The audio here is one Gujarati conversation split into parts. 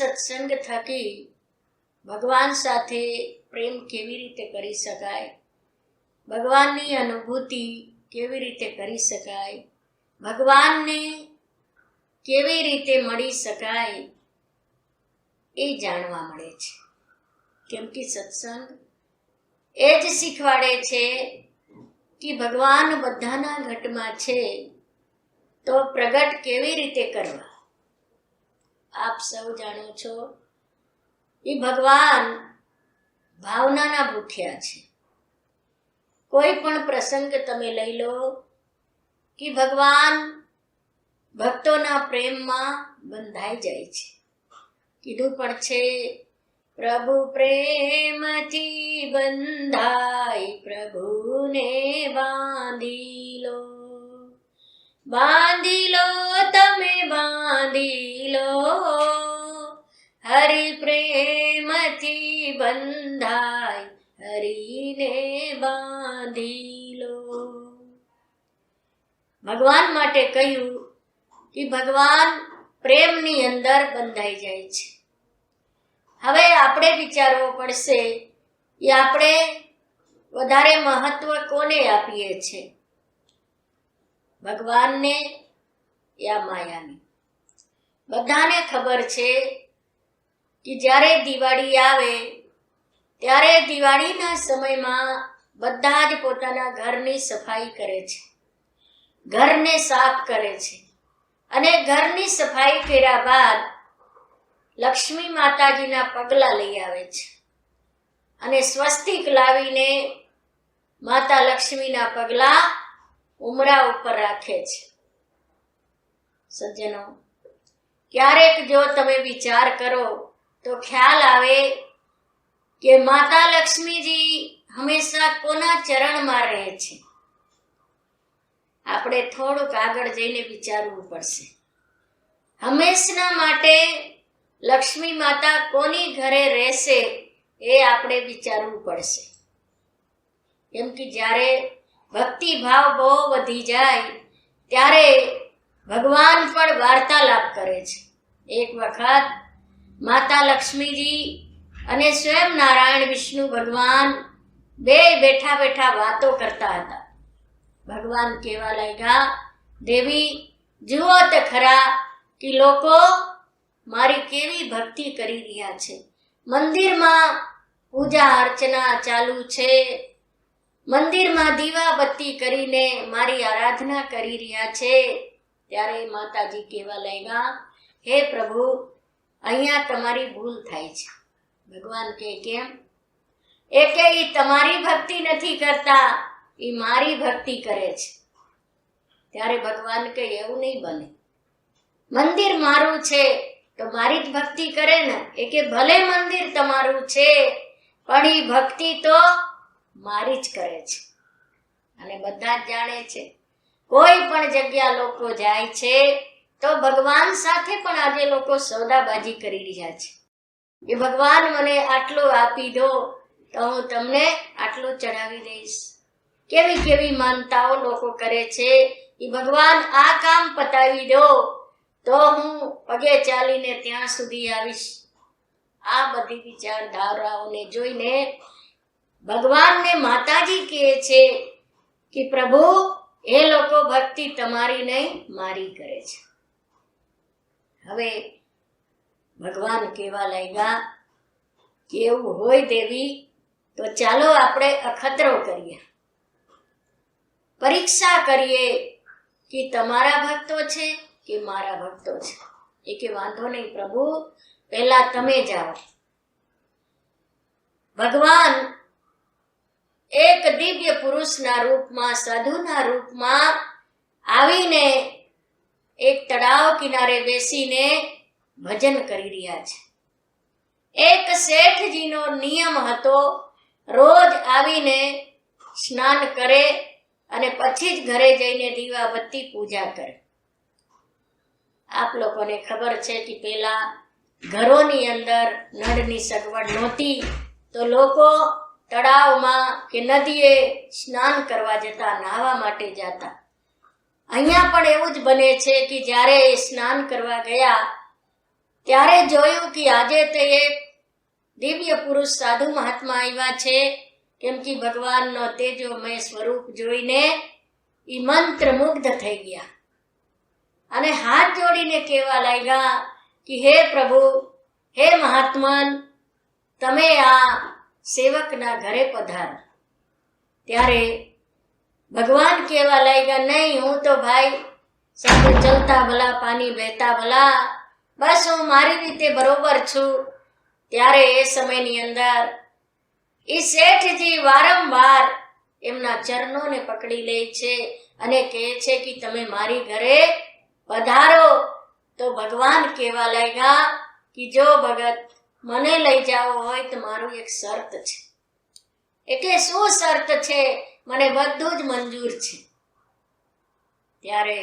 સત્સંગ થકી ભગવાન સાથે પ્રેમ કેવી રીતે કરી શકાય? ભગવાનની અનુભૂતિ કેવી રીતે કરી શકાય? ભગવાનને કેવી રીતે મળી શકાય એ જાણવા મળે છે. કેમ કે સત્સંગ એ જ શીખવાડે છે કે ભગવાન બધાના ઘટમાં છે તો પ્રગટ કેવી રીતે કરવા? આપ સૌ જાણો છો, એ ભગવાન ભાવનાના ભૂખ્યા છે. કોઈ પણ પ્રસંગ તમે લઈ લો કે ભગવાન ભક્તોના પ્રેમમાં બંધાઈ જાય છે. કીધું પણ છે, પ્રભુ પ્રેમથી બંધાઈ, પ્રભુને બાંધી લો. બાંધી લો બંધાય, હરીને બાંધી લો ભગવાન માટે કહ્યું કે ભગવાન પ્રેમની અંદર બંધાઈ જાય છે. હવે આપણે વિચારવો પડશે કે આપણે વધારે મહત્વ કોને આપીએ છીએ? ભગવાનને યા માયાને? બધાને ખબર છે કે જ્યારે દિવાળી આવે ત્યારે દિવાળીના સમયમાં બધા જ પોતાના ઘરની સફાઈ કરે છે. ઘરને સાફ કરે છે. અને ઘરની સફાઈ કર્યા બાદ લક્ષ્મી માતાજીના પગલા લઈ આવે છે. અને સ્વસ્તિક લાવીને માતા લક્ષ્મીના પગલા ઉમરા ઉપર રાખે છે. સજ્જનો, ક્યારેક જો તમે વિચાર કરો તો ખ્યાલ આવે કે માતા લક્ષ્મીજી હંમેશા કોના ચરણમાં રહે છે? આપણે થોડુંક આગળ જઈને વિચારવું પડશે. હંમેશના માટે લક્ષ્મી માતા કોની ઘરે રહેશે એ આપણે વિચારવું પડશે. કેમ કે જ્યારે ભક્તિ ભાવ બહુ વધી જાય, ત્યારે ભગવાન પણ વાર્તાલાપ કરે છે. એક વખત માતા લક્ષ્મીજી અને સ્વયં નારાયણ વિષ્ણુ ભગવાન બે બેઠા બેઠા વાતો કરતા હતા. ભગવાન કહેવા લાગ્યા, દેવી, જુઓ તો ખરા કે લોકો મારી કેવી ભક્તિ કરી રહ્યા છે. મંદિરમાં પૂજા અર્ચના ચાલુ છે. મંદિરમાં દીવા બત્તી કરીને મારી આરાધના કરી રહ્યા છે. ત્યારે માતાજી કહેવા લાગ્યા, હે પ્રભુ, અહીંયા તમારી ભૂલ થાય છે. ભગવાન કે કેમ? એ કે એ તમારી ભક્તિ નથી કરતા એ મારી ભક્તિ કરે છે. ત્યારે ભગવાન કે એવું નહીં બને. મંદિર મારું છે, તો મારી જ ભક્તિ કરે ને. એ કે, ભલે મંદિર તમારું છે, પણ એ ભક્તિ તો મારી જ કરે છે. અને બધા જ જાણે છે, કોઈ પણ જગ્યા લોકો જાય છે, તો ભગવાન સાથે પણ આજે લોકો સોદાબાજી કરી રહ્યા છે. કે ભગવાન મને આટલો આપી દો તો હું તમને આટલું ચડાવી દઈશ. કેવી કેવી માનતાઓ લોકો કરે છે એ ભગવાન આ કામ પતાવી દો તો હું પગે ચાલીને ત્યાં સુધી આવીશ. આ બધી વિચારધારાઓને જોઈને ભગવાનને માતાજી કહે છે કે પ્રભુ, એ લોકો ભક્તિ તમારી નહીં, મારી કરે છે. હવે ભગવાન કેવા લાગ્યા? કેવું હોય દેવી તો ચાલો આપણે અખતરો કરીએ. પરીક્ષા કરીએ કે તમારા ભક્તો છે કે મારા ભક્તો છે? એ કે વાંધો નહીં પ્રભુ, પહેલા તમે જાઓ ભગવાન એક દિવ્ય પુરુષના રૂપમાં, સાધુના રૂપમાં આવીને એક તળાવ કિનારે બેસીને ભજન કરી રહ્યા છે. એક શેઠજીનો નિયમ હતો, રોજ આવીને સ્નાન કરે અને પછી જ ઘરે જઈને દીવાબત્તી પૂજા કરે. આપ લોકોને ખબર છે કે પેલા ઘરોની અંદર નળની સગવડ નહોતી, તો લોકો તળાવમાં કે નદીએ સ્નાન કરવા જતા, નાહવા માટે જતા. અહીંયા પણ એવું જ બને છે કે જ્યારે એ સ્નાન કરવા ગયા ત્યારે જોયું કે આજે તે એક દિવ્ય પુરુષ સાધુ મહાત્મા આવ્યા છે. કેમ કે ભગવાનનો તેજોમય સ્વરૂપ જોઈને એ મંત્ર મુગ્ધ થઈ ગયા. અને હાથ જોડીને કહેવા લાગ્યા કે, હે પ્રભુ, હે મહાત્મન, તમે આ સેવકના ઘરે પધાર. ત્યારે ભગવાન કહેવા લાગ્યા, નહીં, હું તો ભાઈ, સાથે ચલતા ભલા પાણી બહેતા ભલા બસ હું મારી રીતે બરોબર છું. ત્યારે એ સમયની અંદર એ શેઠજી વારંવાર એમના ચરણોને પકડી લે છે અને કહે છે કે તમે મારી ઘરે પધારો. તો ભગવાન કહેવા લાગ્યા કે જો ભગત, મને લઈ જાઓ હોય તો મારું એક શરત છે. એટલે શું શરત છે? મને બધું જ મંજૂર છે. ત્યારે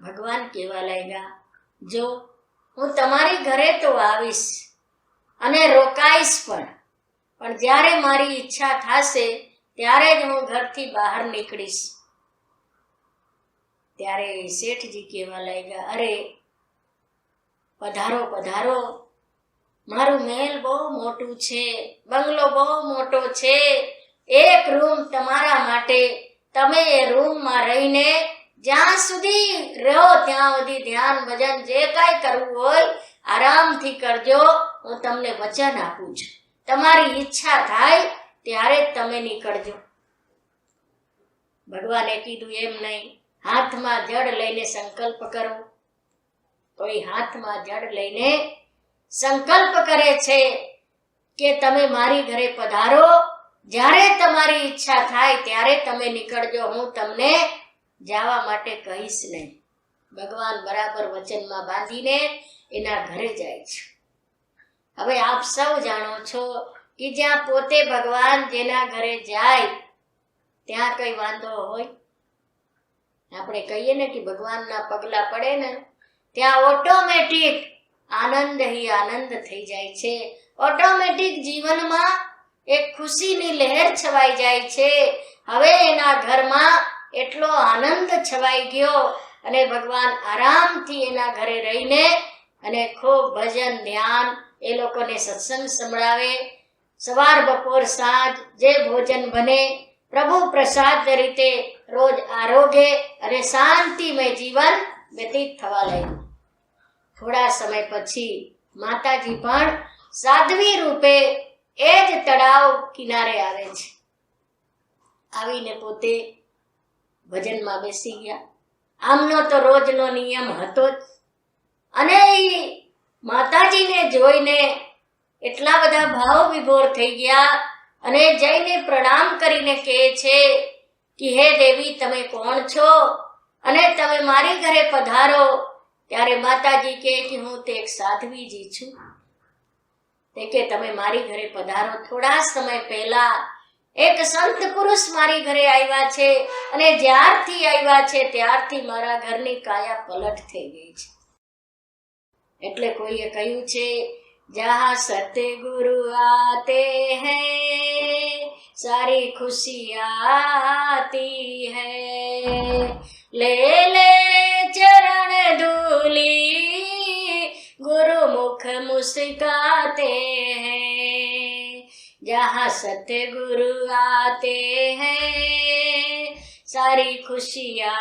ભગવાન કહેવા લાગ્યા, જો હું તમારી ઘરે તો આવીશ અને રોકાઈશ પણ. પણ જ્યારે મારી ઈચ્છા થશે, ત્યારે જ હું ઘરથી બહાર નીકળીશ. ત્યારે શેઠજી કહેવા લાગ્યા, અરે, પધારો પધારો. મારું મહેલ બહુ મોટું છે, બંગલો બહુ મોટો છે. એક રૂમ તમારા માટે. તમે એ રૂમમાં રહીને જ્યાં સુધી રહો, ત્યાં સુધી ધ્યાન, ભજન જે કાંઈ કરવું હોય, આરામથી કરજો. હું તમને વચન આપું છું. તમારી ઈચ્છા થાય, ત્યારે તમે નીકળજો. ભગવાને કીધું એમ નહીં. હાથમાં જડ લઈને સંકલ્પ કરો. કોઈ હાથમાં જડ લઈને સંકલ્પ કરે છે કે તમે મારી ઘરે પધારો. જ્યારે તમારી ઈચ્છા થાય, ત્યારે તમે નીકળજો. હું તમને જવા માટે કહીશ નહીં. ભગવાન બરાબર વચનમાં બાંધીને એના ઘરે જાય છે. હવે આપ સૌ જાણો છો કે જ્યાં પોતે ભગવાન જેના ઘરે જાય, ત્યાં કઈ વાંધો હોય? આપણે કહીએ ને કે ભગવાનના પગલા પડે ને, ત્યાં ઓટોમેટિક આનંદ હિ આનંદ થઈ જાય છે. ઓટોમેટિક જીવનમાં એક ખુશીની લહેર છવાઈ જાય છે. હવે એના ઘરમાં એટલો આનંદ છવાઈ ગયો અને ભગવાન આરામથી એના ઘરે રહીને અને ખૂબ ભજન ધ્યાન એ લોકોને સત્સંગ સંભળાવે. સવાર, બપોર, સાંજ જે ભોજન બને, પ્રભુ પ્રસાદ રીતે રોજ આરોગ્ય અને શાંતિમય જીવન વ્યતીત થવા લાગ્યું. થોડા સમય પછી માતાજી પણ સાધ્વી રૂપે એ જ તળાવ કિનારે આવે છે. આવીને પોતે ભજનમાં બેસી ગયા. આમનો તો રોજનો નિયમ હતો જ. અને એ માતાજીને જોઈને એટલા બધા ભાવ વિભોર થઈ ગયા અને જઈને પ્રણામ કરીને કહે છે કે, હે દેવી, તમે કોણ છો? અને તમે મારી ઘરે પધારો. ત્યારે માતાજી કહે કે, હું તે એક સાધ્વીજી છું. તે કે, તમે મારી ઘરે પધારો થોડા સમય પહેલા. એક સંત પુરુષ મારી ઘરે આવ્યા છે અને જ્યારથી આવ્યા છે ત્યારથી મારા ઘરની કાયા પલટ થઈ ગઈ છે. એટલે કોઈએ કહ્યું છે, જહા સતે ગુરુ આતે હે, સારી ખુશી આતી હે. લે લે ચરણ ધૂલી ગુરુ મુખ મુસ્કાતે હે जहाँ सतगुरु आते हैं सारी खुशियाँ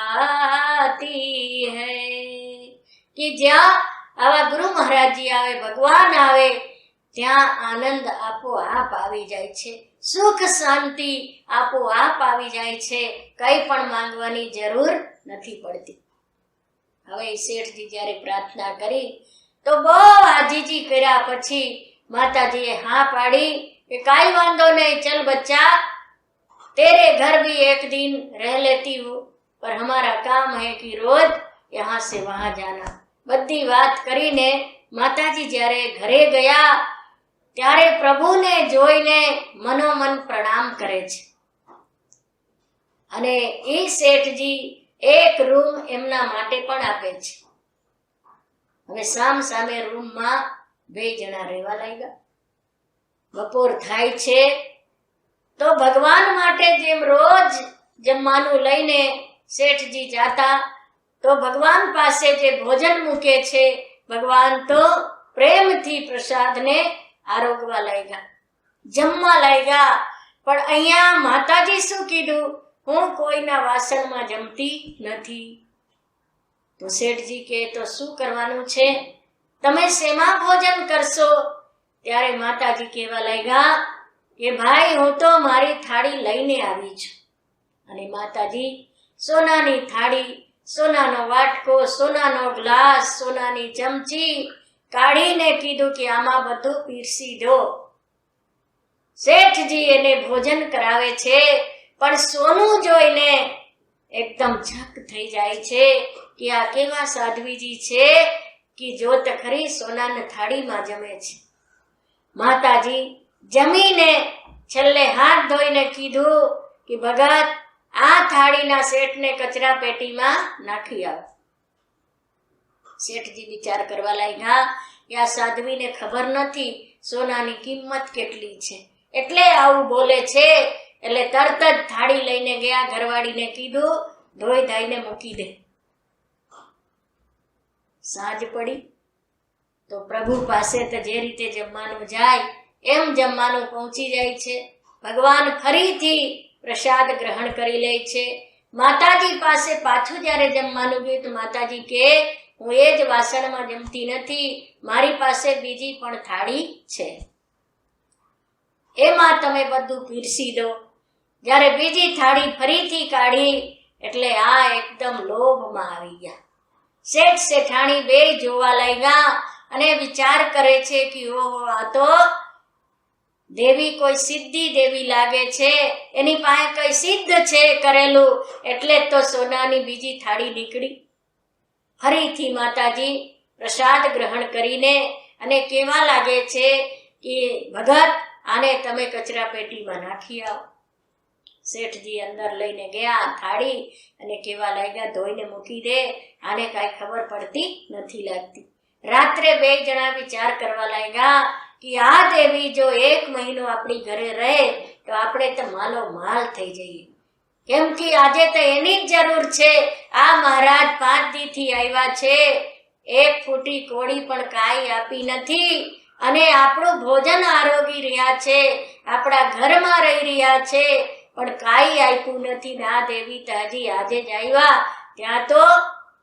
आती है कि જ્યાં આવા ગુરુ મહારાજજી આવે ભગવાન આવે ત્યાં આનંદ આપોઆપ આવી જાય છે સુખ શાંતિ આપોઆપ આવી જાય છે કંઈ પણ માંગવાની જરૂર નથી પડતી હવે ઈ શેઠજી જ્યારે પ્રાર્થના કરી તો બહુ આજીજી કર્યા પછી માતાજીએ હા પાડી કે કાંઈ વાંધો નહીં ચલ બચ્ચા तेरे घर भी एक दिन रह लेती हूँ पर हमारा काम है कि रोज यहाँ से वहाँ जाना બધી વાત કરીને માતાજી જ્યારે ઘરે ગયા ત્યારે પ્રભુને જોઈને મનોમન પ્રણામ કરે છે અને એ શેઠજી એક રૂમ એમના માટે પણ આપે છે હવે સામ સામે રૂમમાં બે જણા રહેવા લાગ્યા બપોર થાય છે, તો ભગવાન માટે જેમ રોજ જમવાનું લઈને શેઠજી જાતા, તો ભગવાન પાસે જે ભોજન મૂકે છે, ભગવાન તો પ્રેમથી પ્રસાદને આરોગવા લાગ્યા. જમવા લાગ્યા, પણ અહીંયા માતાજી શું કીધું? હું કોઈના વાસણમાં જમતી નથી. તો શેઠજી કે તો શું કરવાનું છે? તમે શેમાં ભોજન કરશો? ત્યારે માતાજી કહેવા લાગ્યા કે ભાઈ, હું તો મારી થાળી લઈને આવી છું. અને માતાજી, સોનાની થાળી, સોનાનો વાટકો, સોનાનો ગ્લાસ, સોનાની ચમચી કાઢીને કીધું કે આમાં બધું પીરસી દો. શેઠજી એને ભોજન કરાવે છે, પણ સોનું જોઈને એકદમ ઝક થઈ જાય છે કે આ કેવા સાધ્વીજી છે કે જોત ખરી સોનાની થાળીમાં જમે છે. માતાજી જમીને છેલ્લે હાથ ધોઈને કીધું કે, ભગત, આ થાળીના શેઠને કચરા પેટીમાં નાખી આવ. શેઠજી વિચાર કરવા લાગ્યા કે, આ સાધ્વીને ખબર નથી સોનાની કિંમત કેટલી છે. એટલે આવું બોલે છે, એટલે તરત જ થાળી લઈને ગયા, ઘરવાળીને કીધું, ધોઈ ધાઈને મૂકી દે. સાંજ પડી. તો પ્રભુ પાસે તો જે રીતે જમવાનું જાય, એમ જમવાનું પહોંચી જાય છે. ભગવાન ફરીથી પ્રસાદ ગ્રહણ કરી લે છે. માતાજી પાસે પાછું જ્યારે જમવાનું ગયું તો માતાજી કે, હું એ જ વાસણમાં જમતી નથી, મારી પાસે બીજી પણ થાળી છે. એમાં તમે બધું પીરસી દો. જ્યારે બીજી થાળી ફરીથી કાઢી, એટલે આ એકદમ લોભમાં આવી ગયા. શેઠ શેઠાણી બે જોવા લાગ્યા. અને વિચાર કરે છે કે, ઓહો, આ તો દેવી કોઈ સિદ્ધિ દેવી લાગે છે. એની પાસે કઈ સિદ્ધ છે કરેલું? એટલે જ તો સોનાની બીજી થાળી નીકળી. ફરીથી માતાજી પ્રસાદ ગ્રહણ કરીને અને કેવા લાગે છે કે, ભગત, આને તમે કચરા પેટીમાં નાખી આવો. શેઠજી અંદર લઈને ગયા થાળી અને કેવા લાગ્યા, ધોઈને મૂકી દે. આને કાંઈ ખબર પડતી નથી લાગતી. રાત્રે બે જણા વિચાર કરવા લાગ્યા કે આ દેવી જો એક મહિનો આપણી ઘરે રહે, તો આપણે તો માલો માલ થઈ જઈએ. કેમ કે આજે તો એની જ જરૂર છે. આ મહારાજ પાંચ દીથી આવ્યા છે. એક ફૂટી કોળી પણ કાંઈ આપી નથી અને આપણું ભોજન આરોગી રહ્યા છે. આપણા ઘરમાં રહી રહ્યા છે. પણ કાંઈ આપ્યું નથી ને દેવી તો હજી આજે જ આવ્યા. ત્યાં તો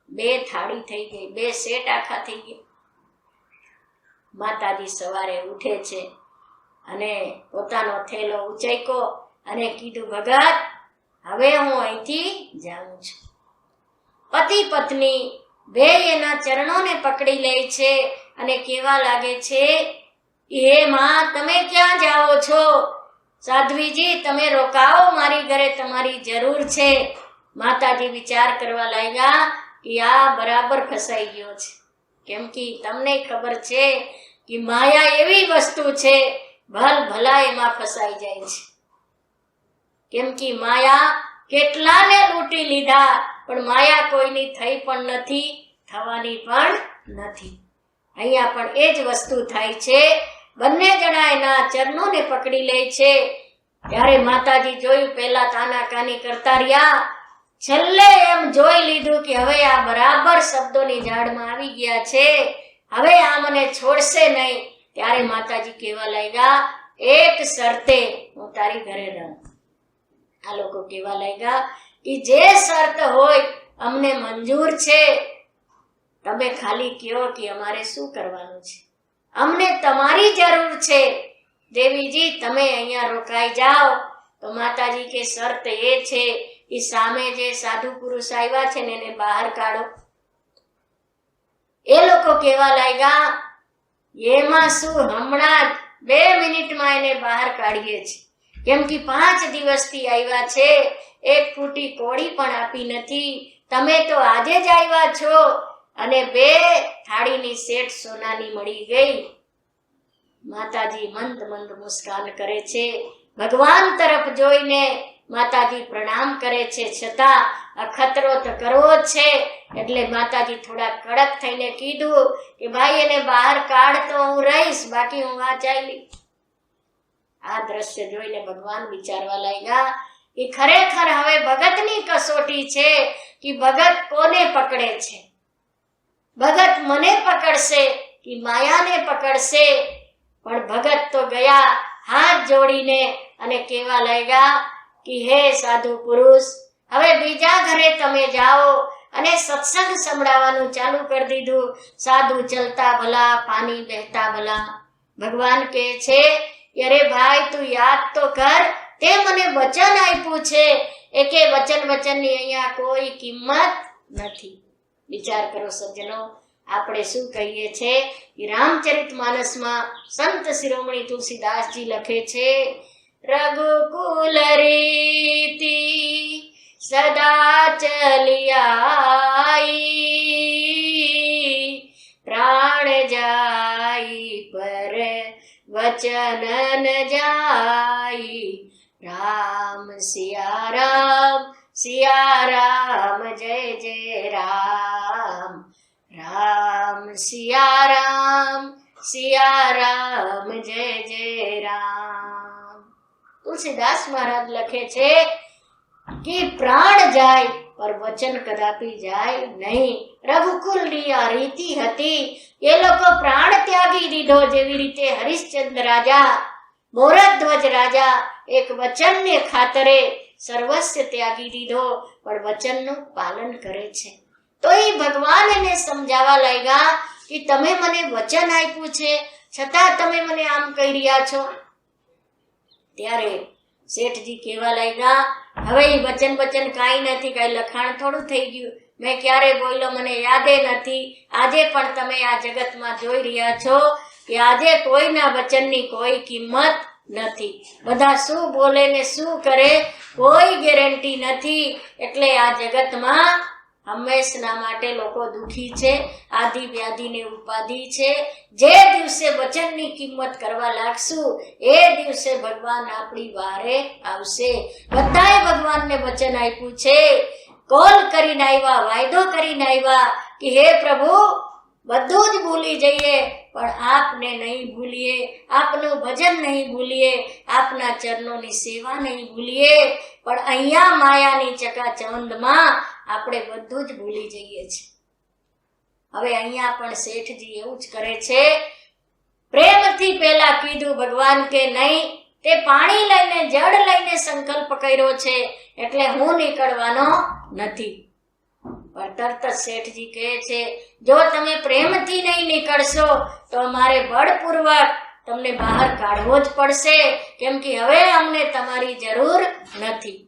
બે થાળી થઈ ગઈ, બે સેટ આખા થઈ ગયા. માતાજી સવારે ઉઠે છે અને પોતાનો થેલો ઉંચૈકો અને કીધું, ભગત, હવે હું અહીંથી જાઉં છું. પતિ પત્ની બે એના ચરણોને પકડી લે છે અને કેવા લાગે છે એ માં, તમે ક્યાં જાઓ છો? સાધ્વીજી, તમે રોકાઓ, મારી ઘરે તમારી જરૂર છે. માતાજી વિચાર કરવા લાગ્યા કે આ બરાબર ફસાઈ ગયો છે. કેમ કે તમને ખબર છે કે માયા એવી વસ્તુ છે, ભલ ભલા એમાં ફસાઈ જાય છે. કેમ કે માયા કેટલાને લૂંટી લીધા, પણ માયા કોઈની થઈ પણ નથી, થવાની પણ નથી. અહીંયા પણ એ જ વસ્તુ થાય છે, બંને જણા એના ચરણોને પકડી લે છે. ત્યારે માતાજી જોયું, પહેલા તાના કાની કરતા રહ્યા. છેલ્લે એમ જોઈ લીધું કે હવે આ બરાબર શબ્દોની જાળમાં આવી ગયા છે. હવે આ મને છોડશે નહીં. ત્યારે માતાજી કહેવા લાગ્યા, એક શરતે હું તારી ઘરે રહું. આ લોકો કહેવા લાગ્યા કે જે શરત હોય, અમને મંજૂર છે. તમે ખાલી કહો કે અમારે શું કરવાનું છે? અમને તમારી જરૂર છે. દેવીજી, તમે અહીંયા રોકાઈ જાઓ. તો માતાજી કે શરત એ છે કે સામે જે સાધુ પુરુષ આવ્યા છે ને એને બહાર કાઢો. એ લોકો કહેવા લાગ્યા, એમાં શું હમણાં બે મિનિટમાં એને બહાર કાઢીએ છીએ કેમ કે પાંચ દિવસથી આવ્યા છે, એક ફૂટી કોળી પણ આપી નથી. તમે તો આજે જ આવ્યા છો. અને બે થાળીની સેટ સોનાની મળી ગઈ. માતાજી મંદ મંદ મુસ્કાન કરે છે. ભગવાન તરફ જોઈને માતાજી પ્રણામ કરે છે. છતાં અખતરો તો કરવો જ છે. એટલે માતાજી થોડા કડક થઈને કીધું કે, ભાઈ, એને બહાર કાઢ તો હું રહીશ. બાકી હું આ ચાલી આ દ્રશ્ય જોઈને ભગવાન વિચારવા લાગ્યા કે, ખરેખર હવે ભગતની કસોટી છે કે ભગત કોને પકડે છે? ભગત મને પકડશે કે માયાને પકડશે? પણ ભગત તો ગયા હાથ જોડીને અને કેવા લાગ્યા કે હે સાધુ પુરુષ, હવે બીજા ઘરે તમે જાઓ અને સત્સંગ સંભળાવવાનું ચાલુ કરી દીધું. સાધુ ચલતા ભલા, પાણી બહેતા ભલા. ભગવાન કહે છે, અરે ભાઈ, તું યાદ તો કર, તે મને વચન આપ્યું છે. એ કે, વચન, વચનની અહીંયા કોઈ કિંમત નથી. વિચાર કરો સજ્જનો, આપણે શું કહીએ છે? રામચરિત માનસમાં સંત શિરોમણી તુલસીદાસજી લખે છે રઘુકુલ રીતિ સદા ચલિયાઈ પ્રાણ જાય પર વચન ન જાય રામ સિયા રામ સિયા રામ જય જય રામ રામ સિયા રામ સિયા રામ જય જય રામ તુલસીદાસ મહારાજ લખે છે કે પ્રાણ જાય, પર વચન કદાપી જાય નહીં. રઘુકુલની આ રીતિ હતી. એ લોકો પ્રાણ ત્યાગી દીધો જેવી રીતે હરિશ્ચંદ્ર રાજા, મોરધ્વજ રાજા એક વચનને ખાતરે સર્વસ્વ ત્યાગી દીધો પણ વચનનું પાલન કરે છે. તો એ ભગવાન એને સમજાવવા લાગ્યા કે તમે મને વચન આપ્યું છે, છતાં તમે મને આમ કહી રહ્યા છો. ત્યારે શેઠજી કહેવા લાગ્યા, હવે એ વચન વચન કાંઈ નથી, કાંઈ લખાણ થોડું થઈ ગયું. મેં ક્યારે બોલ્યો મને યાદે નથી. આજે પણ તમે આ જગતમાં જોઈ રહ્યા છો કે આજે કોઈના વચનની કોઈ કિંમત નથી. બધા શું બોલે ને શું કરે કોઈ ગેરંટી નથી. એટલે આ જગતમાં હંમેશના માટે લોકો દુઃખી છે, આદિ વ્યાધિને ઉપાધિ છે. જે દિવસે વચનની કિંમત કરવા લાગશું, એ દિવસે ભગવાન આપણી વારે આવશે. બધાએ ભગવાનને વચન આપ્યું છે. કોલ કરીને આવ્યા, વાયદો કરીને આવ્યા કે, હે પ્રભુ બધું જ ભૂલી જઈએ, પણ આપને નહીં ભૂલીએ, આપનું ભજન નહીં ભૂલીએ, આપના ચરણોની સેવા નહીં ભૂલીએ, પણ અહીંયા માયાની ચકાચંદમાં આપણે બધું જ ભૂલી જઈએ છીએ. હવે અહીંયા પણ શેઠજી એવું જ કરે છે, પ્રેમથી પહેલા કીધું ભગવાન કે નહીં, તે પાણી લઈને, જળ લઈને સંકલ્પ કર્યો છે, એટલે હું નીકળવાનો નથી. તરત શેઠજી કહે છે, જો તમે પ્રેમથી નહીં નીકળશો, તો મારે બળપૂર્વક તમને બહાર કાઢવો જ પડશે, કેમ કે હવે અમને તમારી જરૂર નથી.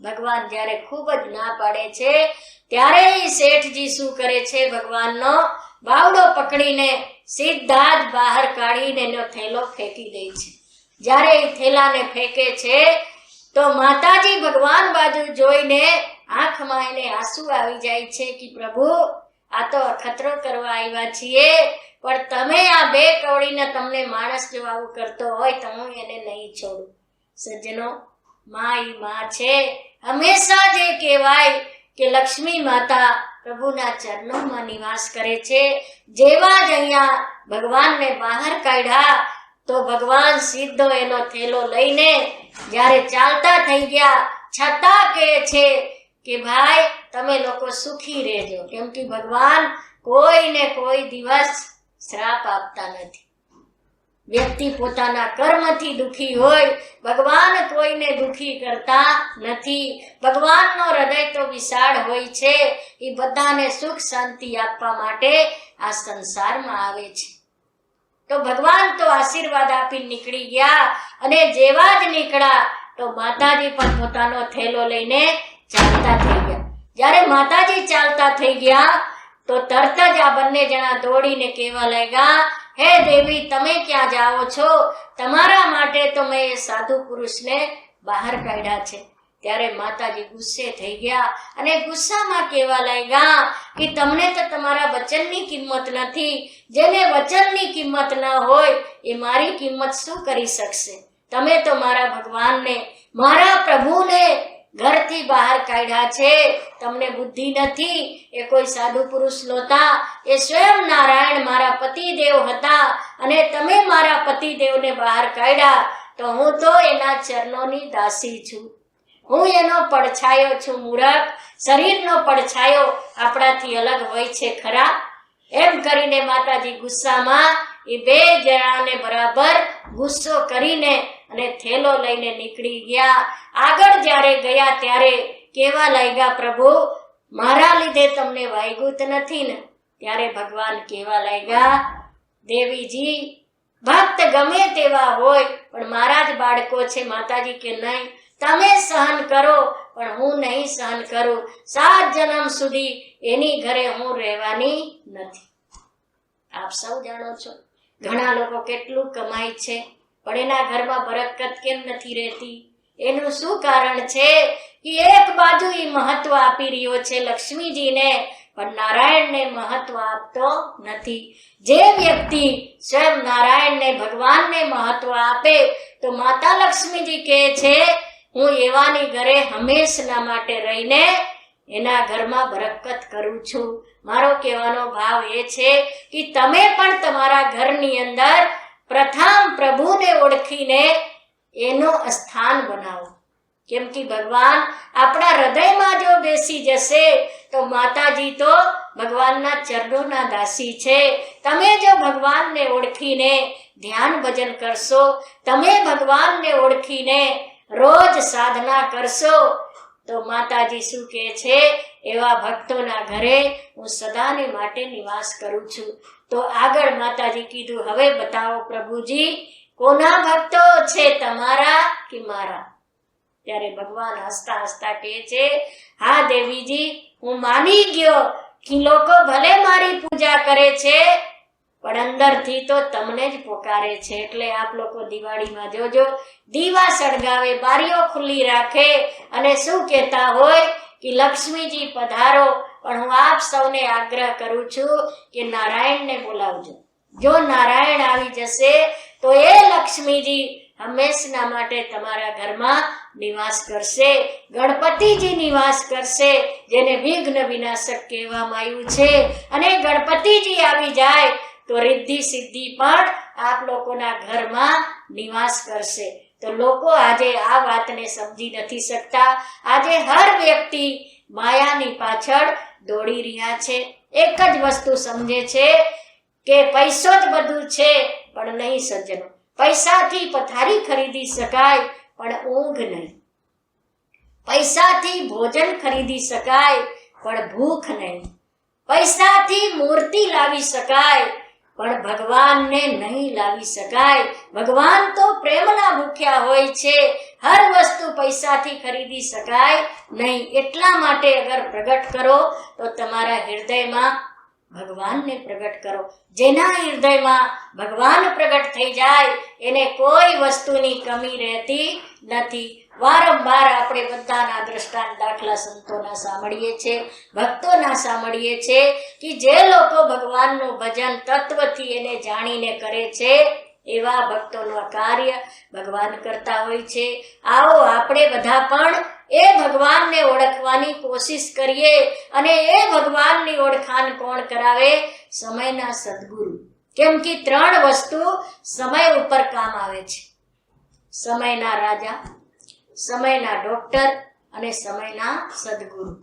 ભગવાન જ્યારે ખૂબ જ ના પાડે છે ત્યારે એ શેઠજી શું કરે છે, ભગવાનનો બાવડો પકડીને સીધા જ બહાર કાઢીને એનો થેલો ફેંકી દે છે. જ્યારે એ થેલાને ફેંકે છે, તો માતાજી ભગવાન બાજુ જોઈને આંખમાં એને આંસુ આવી જાય છે કે પ્રભુ, આ તો અખતરો કરવા આવ્યા છીએ, પણ તમે આ બે કવડીને તમને માણસ જો આવું કરતો હોય તો હું એને નહીં છોડું. સજ્જનો, મા એ મા છે. હંમેશા જે કહેવાય કે લક્ષ્મી માતા પ્રભુના ચરણોમાં નિવાસ કરે છે. જેવા જ અહીંયા ભગવાનને બહાર કાઢ્યા, તો ભગવાન સીધો એનો થેલો લઈને જ્યારે ચાલતા થઈ ગયા, છતાં કહે છે કે ભાઈ, તમે લોકો સુખી રહેજો. કેમ કે ભગવાન કોઈને કોઈ દિવસ શ્રાપ આપતા નથી. વ્યક્તિ પોતાના કર્મથી દુખી હોય, ભગવાન કોઈને દુખી કરતા નથી. ભગવાનનો હૃદય તો વિશાળ હોય છે, એ બધાને સુખ શાંતિ આપવા માટે આ સંસારમાં આવે છે. તો ભગવાન તો આશીર્વાદ આપી નીકળી ગયા અને જેવા જ નીકળ્યા, તો માતાજી પણ પોતાનો થેલો લઈને ચાલતા થઈ ગયા. જ્યારે માતાજી ચાલતા થઈ ગયા, તો તરત જ આ બંને જણા દોડીને કહેવા લાગ્યા, હે દેવી, તમે ક્યાં જાઓ છો? તમારા માટે તો મેં એ સાધુ પુરુષને બહાર કાઢ્યા છે. ત્યારે માતાજી ગુસ્સે થઈ ગયા અને ગુસ્સામાં કહેવા લાગ્યા કે, તમને તો તમારા વચનની કિંમત નથી. જેને વચનની કિંમત ન હોય, એ મારી કિંમત શું કરી શકશે? તમે તો મારા ભગવાનને, મારા પ્રભુને ઘરથી બહાર કાઢ્યા છે. તમને બુદ્ધિ નથી. એ કોઈ સાધુ પુરુષ નહોતા. એ સ્વયં નારાયણ મારા પતિદેવ હતા અને તમે મારા પતિદેવને બહાર કાઢ્યા. તો હું તો એના ચરણોની દાસી છું. હું એનો પડછાયો છું મૂરખ. શરીરનો પડછાયો આપણાથી અલગ હોય છે ખરા. એમ કરીને માતાજી ગુસ્સામાં એ બે જણાને બરાબર ગુસ્સો કરીને અને થેલો લઈને નીકળી ગયા. આગળ જ્યારે ગયા ત્યારે કેવા લાગ્યા, પ્રભુ, મારા લીધે તમને વાયગુત નથી ને? ત્યારે ભગવાન કેવા લાગ્યા, દેવીજી, ભક્ત ગમે તેવા હોય, પણ મારા જ બાળકો છે, માતાજી કે નહીં? તમે સહન કરો, પણ હું નહીં સહન કરું. સાત જન્મ સુધી એની ઘરે હું રહેવાની નથી. આપ સૌ જાણો છો, ઘણા લોકો કેટલું કમાય છે. પણ એના ઘરમાં બરકત કેમ નથી રહેતી? એનું શું કારણ છે કે એક બાજુ એ મહત્વ આપી રહ્યો છે લક્ષ્મીજીને, પણ નારાયણને મહત્વ આપતો નથી. જે વ્યક્તિ સ્વયં નારાયણને ભગવાનને મહત્વ આપે, તો માતા લક્ષ્મીજી કહે છે, હું એવાની ઘરે હંમેશના માટે રહીને એના ઘરમાં બરકત કરું છું. મારો કહેવાનો ભાવ એ છે કે તમે પણ તમારા ઘરની અંદર પ્રથમ પ્રભુને ઓળખીને એનો સ્થાન બનાવો. કેમ કે ભગવાન આપણા હૃદયમાં જો બેસી જશે, તો માતાજી તો ભગવાનના ચરણોના દાસી છે. તમે જો ભગવાનને ઓળખીને ધ્યાન ભજન કરશો, તમે ભગવાનને ઓળખીને રોજ સાધના કરશો, તો માતાજી શું કહે છે? એવા ભક્તોના ઘરે હું સદાને માટે નિવાસ કરું છું. તો આગળ માતાજી કીધું, હવે બતાવો પ્રભુજી, કોના ભક્તો છે તમારા કે મારા? ત્યારે ભગવાન હસતા હસતા કહે છે, હા દેવીજી, હું માની ગયો કે લોકો ભલે મારી પૂજા કરે છે, પણ અંદરથી તો તમને જ પોકારે છે. એટલે આપ લોકો દિવાળીમાં જોજો, દીવા સળગાવે, બારીઓ ખુલ્લી રાખે અને શું કહેતા હોય કે લક્ષ્મીજી, પધારો. પણ હું આપ સૌને આગ્રહ કરું છું કે નારાયણને બોલાવજો. જો નારાયણ આવી જશે, તો એ લક્ષ્મીજી હંમેશના માટે તમારા ઘરમાં નિવાસ કરશે. ગણપતિજી નિવાસ કરશે, જેને વિઘ્ન વિનાશક કહેવામાં આવ્યું છે. અને ગણપતિજી આવી જાય, તો રિદ્ધિ સિદ્ધિ પણ આપ લોકોના ઘરમાં નિવાસ કરશે. તો લોકો આજે આ વાતને સમજી નથી શકતા. આજે હર વ્યક્તિ માયાની પાછળ દોડી રહ્યા છે. એક જ વસ્તુ સમજે છે કે પૈસો જ બધું છે, પણ નહીં સજ્જનો પૈસાથી પથારી ખરીદી શકાય, પણ ઊંઘ નહીં. પૈસાથી ભોજન ખરીદી શકાય, પણ ભૂખ નહીં. પૈસાથી મૂર્તિ લાવી શકાય પણ ભગવાનને નહીં લાવી શકાય. ભગવાન તો પ્રેમના ભૂખ્યા હોય છે. હર વસ્તુ પૈસાથી ખરીદી શકાય નહીં. એટલા માટે અગર પ્રગટ કરો, તો તમારા હૃદયમાં ભગવાનને પ્રગટ કરો. જેના હૃદયમાં ભગવાન પ્રગટ થઈ જાય, એને કોઈ વસ્તુની કમી રહેતી નથી. વારંવાર આપણે બધાના દ્રષ્ટાંત દાખલા સંતોના સાંભળીએ છીએ, ભક્તોના સાંભળીએ છીએ કે જે લોકો ભગવાનનું ભજન તત્વથી એને જાણીને કરે છે, એવા ભક્તોનું કાર્ય ભગવાન કરતા હોય છે. આવો આપણે બધા પણ એ ભગવાનને ઓળખવાની કોશિશ કરીએ અને એ ભગવાનની ઓળખાણ કોણ કરાવે? સમયના સદગુરુ. કેમ કે ત્રણ વસ્તુ સમય ઉપર કામ આવે છે. સમયના રાજા સમયના ડોક્ટર અને સમયના સદગુરુ.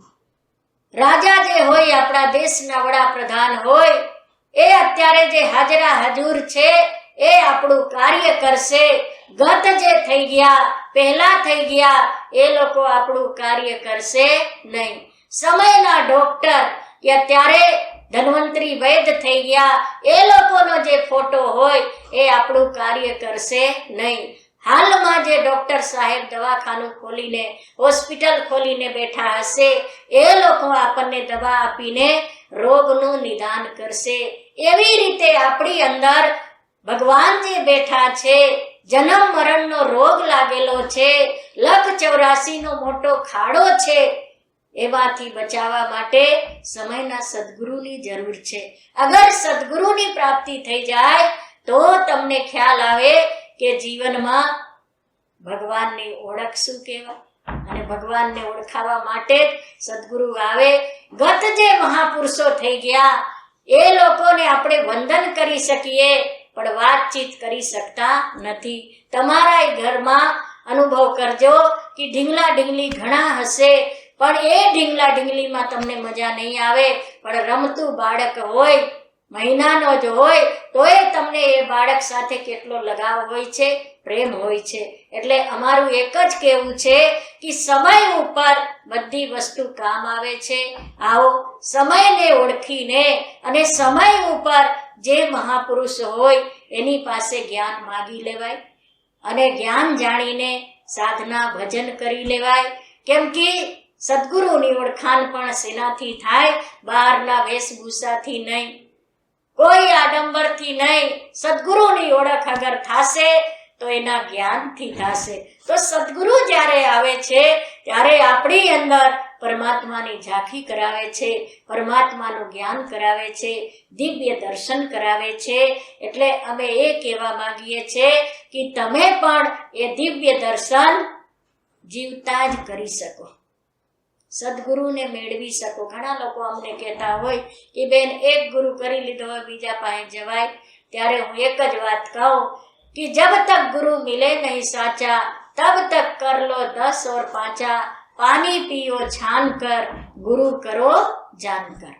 રાજા જે હોય, આપણા દેશના વડાપ્રધાન હોય, એ અત્યારે જે હાજરા હજુર છે, એ આપણું કાર્ય કરશે. ગત જે થઈ ગયા, પહેલા થઈ ગયા, એ લોકો આપણું કાર્ય કરશે નહીં. સમયના ડોક્ટર કે અત્યારે ધન્વંતરી વૈદ થઈ ગયા, એ લોકોનો જે ફોટો હોય, એ આપણું કાર્ય કરશે નહીં. હાલમાં જે ડોક્ટર સાહેબ દવાખાનું ખોલીને, હોસ્પિટલ ખોલીને બેઠા હશે, એ લોકો આપણને દવા આપીને રોગનું નિદાન કરશે. એવી રીતે આપણી અંદર ભગવાન જે બેઠા છે, જન્મ મરણનો રોગ લાગેલો છે, લખ ચોરાસીનો મોટો ખાડો છે, એમાંથી બચાવવા માટે સમયના સદગુરુની જરૂર છે. અગર સદગુરુની પ્રાપ્તિ થઈ જાય, તો તમને ખ્યાલ આવે કે જીવનમાં ભગવાનની ઓળખ શું કહેવાય અને ભગવાનને ઓળખાવા માટે સદગુરુ આવે. ગત જે મહાપુરુષો થઈ ગયા, એ લોકોને આપણે વંદન કરી શકીએ, પણ વાતચીત કરી શકતા નથી. તમારા ઘરમાં અનુભવ કરજો કે ઢીંગલા ઢીંગલી ઘણા હશે, પણ એ ઢીંગલા ઢીંગલીમાં તમને મજા નહીં આવે. પણ રમતું બાળક હોય મહિનાનો જ હોય, તોય તમને એ બાળક સાથે કેટલો લગાવ હોય છે, પ્રેમ હોય છે. એટલે અમારું એક જ કહેવું છે કે સમય ઉપર બધી વસ્તુ કામ આવે છે. આવો, સમયને ઓળખીને અને સમય ઉપર જે મહાપુરુષ હોય, એની પાસે જ્ઞાન માગી લેવાય અને જ્ઞાન જાણીને સાધના ભજન કરી લેવાય. કેમ કે સદગુરુની ઓળખાણ પણ શેનાથી થાય, બહારના વેશભૂષાથી નહીં. કોઈ આડંબરથી નહીં, સદગુરુની ઓળખ અગર થાશે, તો એના જ્ઞાનથી થશે. તો સદગુરુ જ્યારે આવે છે, ત્યારે આપણી અંદર પરમાત્માની ઝાંખી કરાવે છે, પરમાત્માનું જ્ઞાન કરાવે છે, દિવ્ય દર્શન કરાવે છે. એટલે અમે એ કહેવા માંગીએ છીએ કે તમે પણ એ દિવ્ય દર્શન જીવતા જ કરી શકો. સદગુરુને મેળવી શકો. ઘણા લોકો અમને કહેતા હોય કે, બેન, એક ગુરુ કરી લીધો હોય, બીજા પાસે જવાય. ત્યારે હું એક જ વાત કહું કે, જબ તક ગુરુ મિલે નહીં સાચા, તબ તક કર લો દસ ઓર પાંચા. પાણી પીઓ, છાન કર, ગુરુ કરો, જાન કર.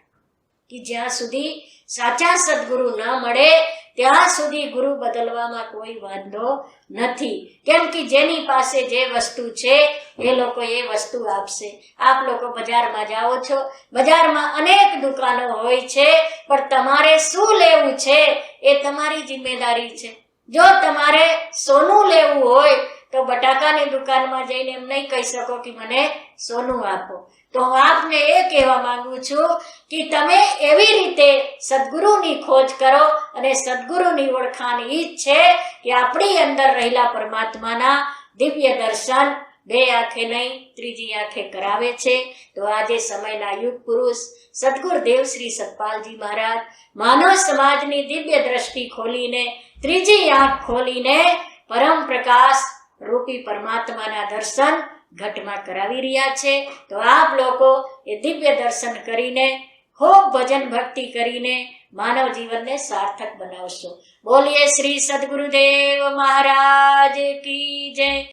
કે જ્યાં સુધી સાચા સદગુરુ ન મળે ત્યાં સુધી ગુરુ બદલવામાં કોઈ વાંધો નથી. કેમ કે જેની પાસે જે વસ્તુ છે, એ લોકો એ વસ્તુ આપશે. આપ લોકો બજારમાં જાઓ છો. બજારમાં અનેક દુકાનો હોય છે, પણ તમારે શું લેવું છે એ તમારી જિમ્મેદારી છે. જો તમારે સોનું લેવું હોય તો બટાકાની દુકાનમાં જઈને એમ નહીં કહી શકો કે મને સોનું આપો. તો હું આપને એ કહેવા માંગુ છું કે તમે એવી રીતે સદગુરુની ખોજ કરો અને સદગુરુની ઓળખાણ એ જ છે કે આપણી અંદર રહેલા પરમાત્માના દિવ્ય દર્શન બે આંખે નહીં, ત્રીજી આંખે કરાવે છે. તો આજે સમયના યુગ પુરુષ, સદગુરુદેવ શ્રી સતપાલજી મહારાજ, માનવ સમાજની દિવ્ય દ્રષ્ટિ ખોલીને, ત્રીજી આંખ ખોલીને પરમ પ્રકાશ રૂપી પરમાત્માના દર્શન ઘટમાં કરાવી રહ્યા છે. તો આપ લોકો એ દિવ્ય દર્શન કરીને, ખૂબ ભજન ભક્તિ કરીને માનવ જીવનને સાર્થક બનાવશો. બોલીએ શ્રી સદગુરુદેવ મહારાજ કી જય.